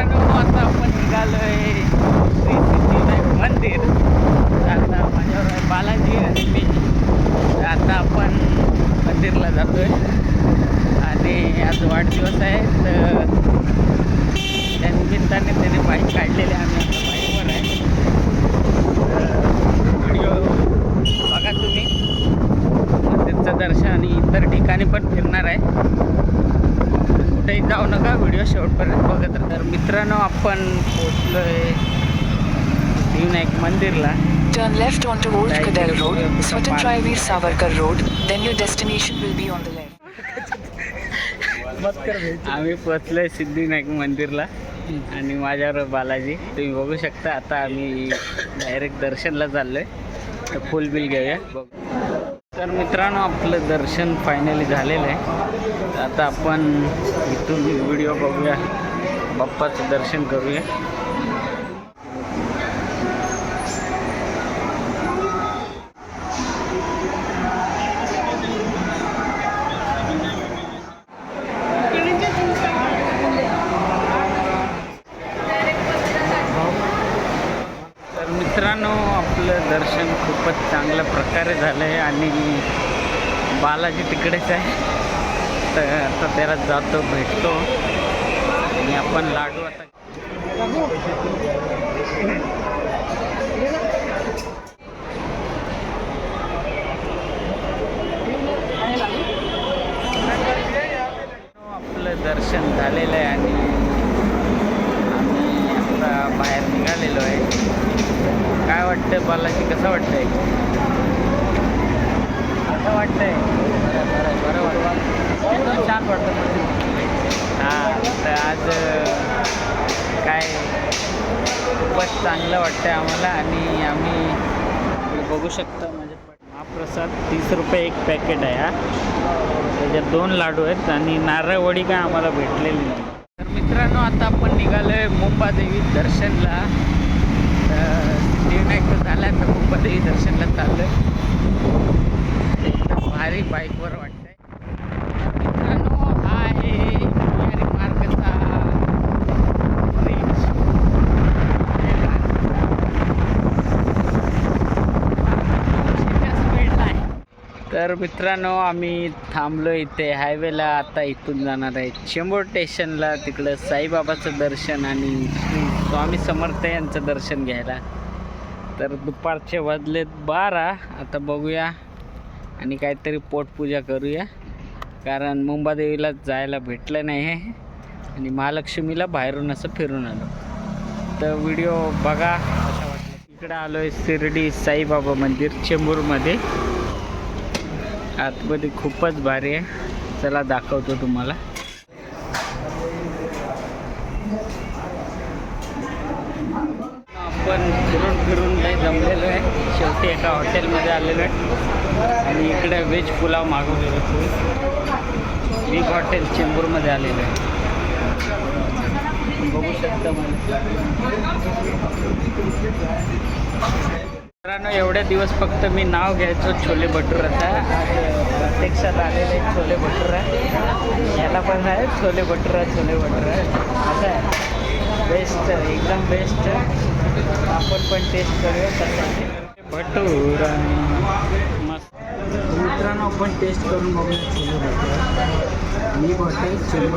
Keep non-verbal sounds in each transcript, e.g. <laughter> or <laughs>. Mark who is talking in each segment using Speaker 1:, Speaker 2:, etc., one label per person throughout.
Speaker 1: मित्रांनो आता आपण निघालोय श्री सिद्धिविनायक मंदिर. आता माझ्यावर आहे बालाजी आणि मी. आता आपण मंदिरला जातोय. आणि आज वाढदिवस आहे तर त्या निमित्ताने त्याने बाईक काढलेली आहे. आम्ही आता बाईकवर आहे. व्हिडिओ बघा तुम्ही. मंदिरचं दर्शन आणि इतर ठिकाणी पण फिरणार आहे. कुठेही जाऊ नका व्हिडिओ शेवटपर्यंत बघत राहा तर. मित्रांनो आपण पोचलोय सिद्धिविनायक मंदिरला.
Speaker 2: Turn left onto Old Cadell Road,
Speaker 1: yes,
Speaker 2: Swatantra
Speaker 1: yes.
Speaker 2: Veer Savarkar Road, then your destination will be on the left.
Speaker 1: आम्ही पोचलोय सिद्धिविनायक मंदिरला आणि माझ्यावर बालाजी. तुम्ही बघू शकता आता आम्ही डायरेक्ट दर्शनला चाललोय. तर फुल बिल घेऊया. बघू. तर मित्रांनो आपलं दर्शन फायनली झालेलं आहे. आता आपण इथून व्हिडिओ बघूया. बाप्पाचं दर्शन करूया तर मित्रांनो आपलं दर्शन खूपच चांगल्या प्रकारे झालं आहे आणि बालाजी तिकडेच आहे. तर आता त्याला जातो भेटतो. आणि आपण लाडू आता आपलं दर्शन झालेलं आहे आणि आम्ही आता बाहेर निघालेलो आहे काय वाटतंय बालाजी कसं वाटतंय कसं वाटतंय बरं बरं बरं वाटतं एकदम छान वाटतं हां तर आज काय खूपच चांगलं वाटतं आहे आम्हाला आणि आम्ही बघू शकता म्हणजे महाप्रसाद तीस रुपये एक पॅकेट आहे हा. त्याच्यात दोन लाडू आहेत आणि नारळवडी काय आम्हाला भेटलेली नाही. तर मित्रांनो आता आपण निघालो आहे मुंबादेवी दर्शनला. तर सिद्धिविनायक तर झाला तर मुंबादेवी दर्शनला चाललं एकदम भारी बाईकवर वाटतं तर मित्रांनो हा आहे भुयारी मार्गचा ब्रिज तर मित्रांनो आम्ही थांबलो इथे हायवेला. आता इथून जाणार आहे चेंबूर स्टेशनला. तिकडं साईबाबाचं दर्शन आणि स्वामी समर्थ यांचं दर्शन घ्यायला. तर दुपारचे वाजलेत बारा. आता बघूया आणि काहीतरी पोटपूजा करूया. कारण मुंबादेवीला जायला भेटलं नाही आहे आणि महालक्ष्मीला बाहेरून असं फिरून आलो. तर व्हिडिओ बघा. असं वाटला इकडं आलो आहे शिर्डी साईबाबा मंदिर चेंबूरमध्ये. आतमध्ये खूपच भारी आहे. चला दाखवतो तुम्हाला. आपण फिरून फिरून काही जमलेलो आहे. शेवटी एका हॉटेलमध्ये आलेलो आहे. आणि इकडे व्हेज पुलाव मागवलेलो बिग हॉटेल चेंबूरमध्ये आलेलो आहे. बघू शकता मला. मित्रांनो एवढे दिवस फक्त मी नाव घ्यायचो छोले भटुराचा आज प्रत्यक्षात आलेले छोले भटुरा. याला पण आहे छोले भटुरा छोले भटुरा. असं आहे. बेस्ट एकदम बेस्ट आपण पण टेस्ट करूया कसं आहे भटुरा मस्त. मित्रांनो आपण टेस्ट करून बघूया छोले भटुरा. मी भटे छोले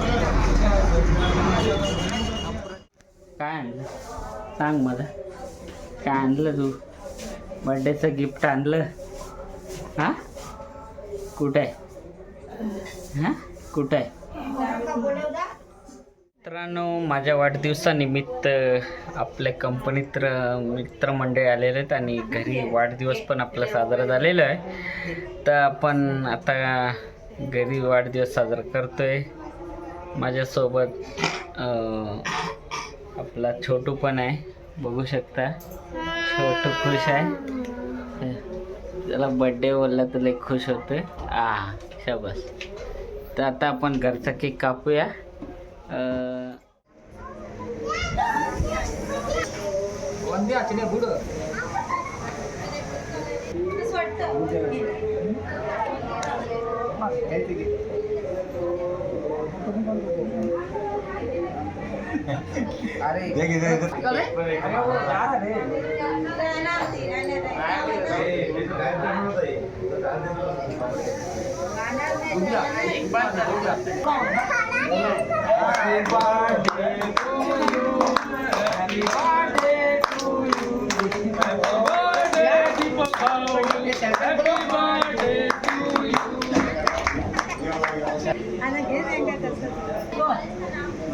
Speaker 1: काय आणलं? सांग मला. काय आणलं तू? बर्थडेचं गिफ्ट आणलं. हां? कुठं? आहे हां? कुठं? आहे मित्रांनो माझ्या वाढदिवसानिमित्त आपल्या कंपनीत र- मित्रमंडळी आलेले आहेत आणि घरी वाढदिवस पण आपला साजरा झालेला आहे. तर आपण आता घरी वाढदिवस साजरा करतो आहे माझ्यासोबत आपला छोटू पण आहे. बघू शकता. छोटू खुश आहे. त्याला बड्डे बोलला तर लई खुश होतोय. आ शाबास. तर आता आपण घरचा केक कापूया.
Speaker 3: দেখি Happy birthday to you. Happy birthday,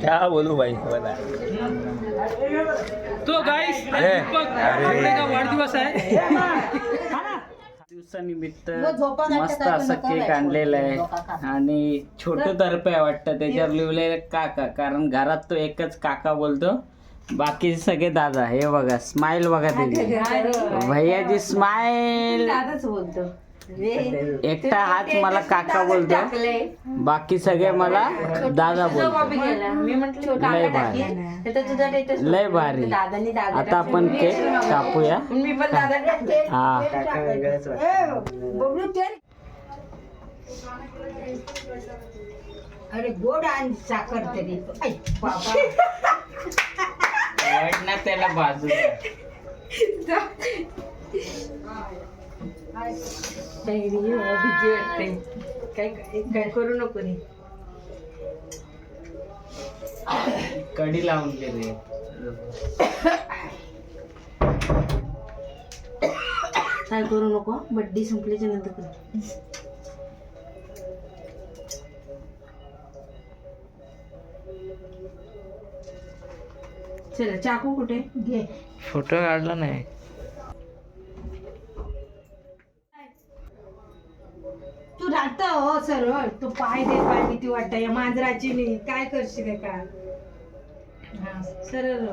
Speaker 4: क्या बोलू भाई? बता
Speaker 1: तो गाईस वाढदिवस आहे. दिवसानिमित्त मस्त असं केक आणलेला आहे. आणि छोट तर्फे आहे वाटतं त्याच्यावर लिहिलेलं काका. कारण घरात तो एकच काका बोलतो. बाकी सगळे दादा हे बघा स्माइल बघा त्याची भैयाची स्माइल
Speaker 5: दादाच बोलतो.
Speaker 1: एकटा हाच मला काका बोलतो बाकी सगळे मला दादा बोलतो
Speaker 5: मी म्हंटल
Speaker 1: लय भारी. लय भारी.
Speaker 5: दादानी दादा
Speaker 1: आता आपण केक कापूया
Speaker 5: मी पण दादा टाकते.
Speaker 1: हा.
Speaker 5: ते अरे गोड आणि साखर तरी.
Speaker 1: त्याला बाजू
Speaker 5: काही हो, भीती वाटते काय काय करू नको रे.
Speaker 1: कडी लावून गेले
Speaker 5: काय करू नको बड्डी संपल्याच्या नंतर कर. चला चाकू कुठे? घे.
Speaker 1: फोटो काढला नाही.
Speaker 5: तू राहत हो सरळ. तू पाय दे पाय भीती वाटत. या मांजराची नाही काय करशील हे का हा सरळ.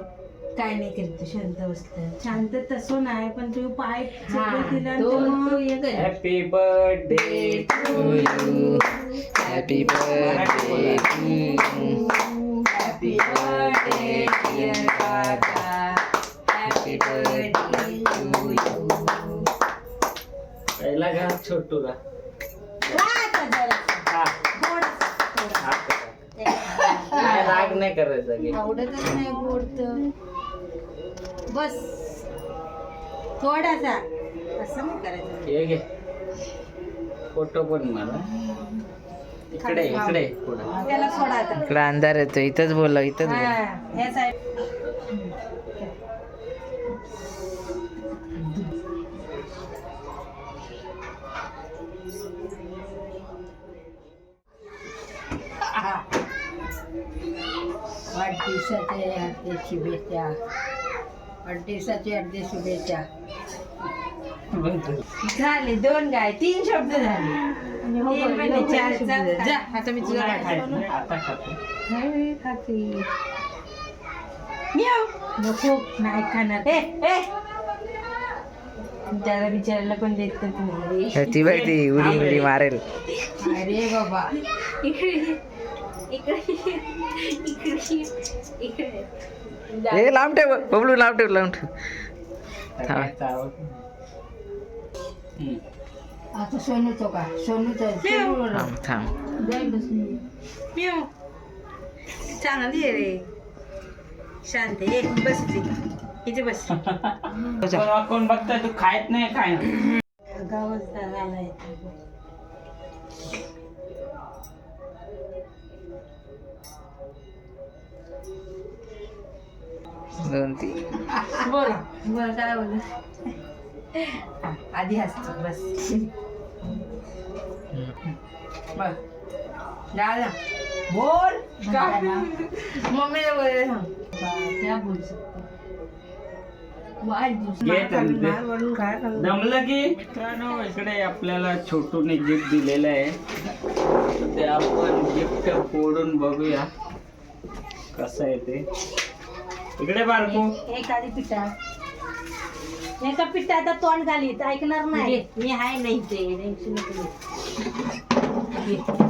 Speaker 5: काय नाही करीत तू शांत बसलं शांत तसं नाही पण तू पाय केलं मग-
Speaker 1: happy birthday to you happy birthday to you happy birthday happy birthday to you पहिला घा छोटू का? हा. हा. नाही, राग नाही करायचा घे.
Speaker 5: आवडतच नाही गोड तर. बस. थोडासा. असं नाही करायचं.
Speaker 1: हे घे. फोटो पण मला. इकडे इकडे. पुढे
Speaker 5: त्याला सोडा आता.
Speaker 1: इकडे अंधार येतो इथंच बोला इथंच
Speaker 5: हा, ह्या वाढदिवसाच्या हार्दिक शुभेच्छा. वाढदिवसाच्या हार्दिक शुभेच्छा. झाले दोन गाय तीन शब्द झाले. तीन म्हणजे चार जा आता मी
Speaker 1: खातो.
Speaker 5: नको नाही खाणार. त्याला बिचारायला पण देत नाही.
Speaker 1: ती उडी उडी मारेल.
Speaker 5: अरे बाबा. इकडे <laughs>
Speaker 1: हे लांब ठेव बबलू लांब ठेव लांब ठेव.
Speaker 5: आता सोनूचं का? सोनू
Speaker 1: थांब थांब.
Speaker 5: चांगली आहे रे. शांत बस इथे. बस.
Speaker 1: कोण बघताय? तू खायत नाही काय
Speaker 5: गावात झालाय
Speaker 1: दोन तीन.
Speaker 5: बोल. बोल काय बोल. आधी हसतो बस. बस. झालं बोल. मम्मीला बोल क्या? बोल
Speaker 1: घे त्यांचे.
Speaker 5: म्हणून काय करणार?
Speaker 1: जमलं की? मित्रांनो इकडे आपल्याला छोटूने गिफ्ट दिलेलं आहे. ते आपण गिफ्ट फोडून बघूया कसं आहे ते. इकडे बारकू
Speaker 5: एखादी पिठा एका पिठा आता तोंड घालीत ऐकणार नाही. मी हाय नाही ते टेन्शन नको घेऊ. घे.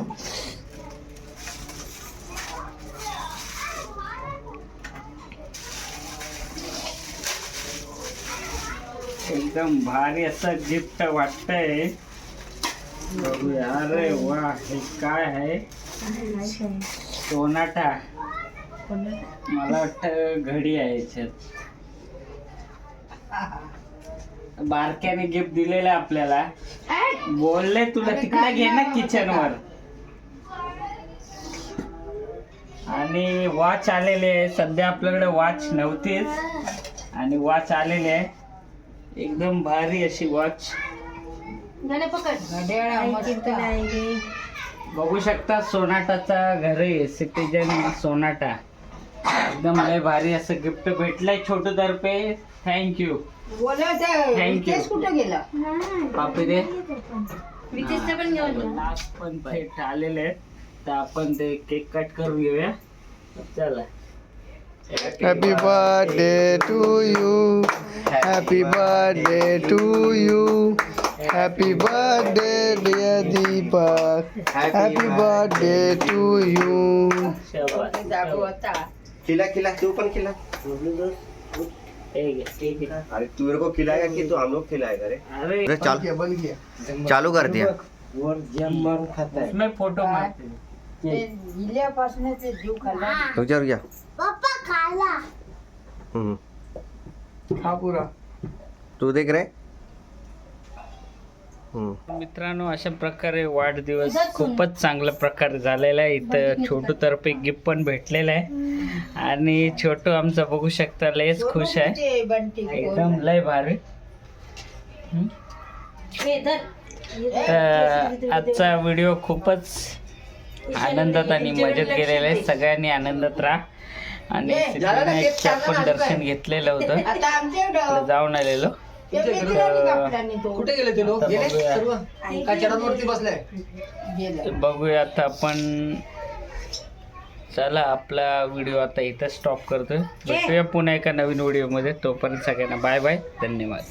Speaker 1: एकदम भारी असं गिफ्ट वाटतंय. बघूया. अरे वा हे काय आहे? सोनाटा. मला वाटतं घडी आहे याच्यात. बारक्याने गिफ्ट दिलेलं आपल्याला. बोलले तुला तिकडे घे ना किचन वर. आणि वॉच आलेले आहे. सध्या आपल्याकडे वॉच नव्हतीच. आणि वॉच आलेले आहे. एकदम भारी अशी वॉच
Speaker 5: पकड गे.
Speaker 1: बघू शकता सोनाटाचा घर आहे सिटीजन सोनाटा. एकदम लय भारी असं गिफ्ट भेटलंय छोटू तर्फे थँक्यू थँक्यू
Speaker 5: कुठं गेला?
Speaker 1: पापी दे
Speaker 5: विकेशचं पण घेऊन जा.
Speaker 1: लास्ट पण थेट आलेले आहेत. तर आपण ते केक कट करून घेऊया. चला.
Speaker 6: Happy birthday to you. Happy birthday to you. Happy birthday, dear Deepak. Happy birthday to you.
Speaker 7: खिला खिला तू पण खिला
Speaker 1: हे हे.
Speaker 7: अरे तू मेरे को खिलाएगा कि तू हम लोग खिलाएगा रे अरे चालू चालू कर दिया
Speaker 1: उसमें फ़ोटो मारते
Speaker 7: रुक जा रुक जा हम्म.
Speaker 6: हा पूरा.
Speaker 7: तू देख रहे हम्म.
Speaker 1: मित्रांनो अशा प्रकारे वाढदिवस खूपच चांगल्या प्रकारे झालेला आहे. इथं छोटू तर्फे गिफ्ट पण भेटलेलं आहे. आणि छोटू आमचा बघू शकता लयच खुश आहे. एकदम लय भारी. हम्म.
Speaker 5: हे धर.
Speaker 1: तर आजचा व्हिडिओ खूपच आनंदात आणि मजेत गेलेला आहे सगळ्यांनी आनंदात राहा. आणि सिद्धिविनायकचे आपण दर्शन घेतलेलं होतं. <laughs> तिकडे जाऊन आलेलो.
Speaker 6: कुठे गेले ते लोक?
Speaker 1: आता बघूया.
Speaker 6: सर्व? का चढावरती बसले?
Speaker 1: तर बघूया आता आपण चला आपला व्हिडिओ आता इथं स्टॉप करतोय. भेटूया पुन्हा एका नवीन व्हिडिओमध्ये. तोपर्यंत सगळ्यांना बाय बाय. धन्यवाद.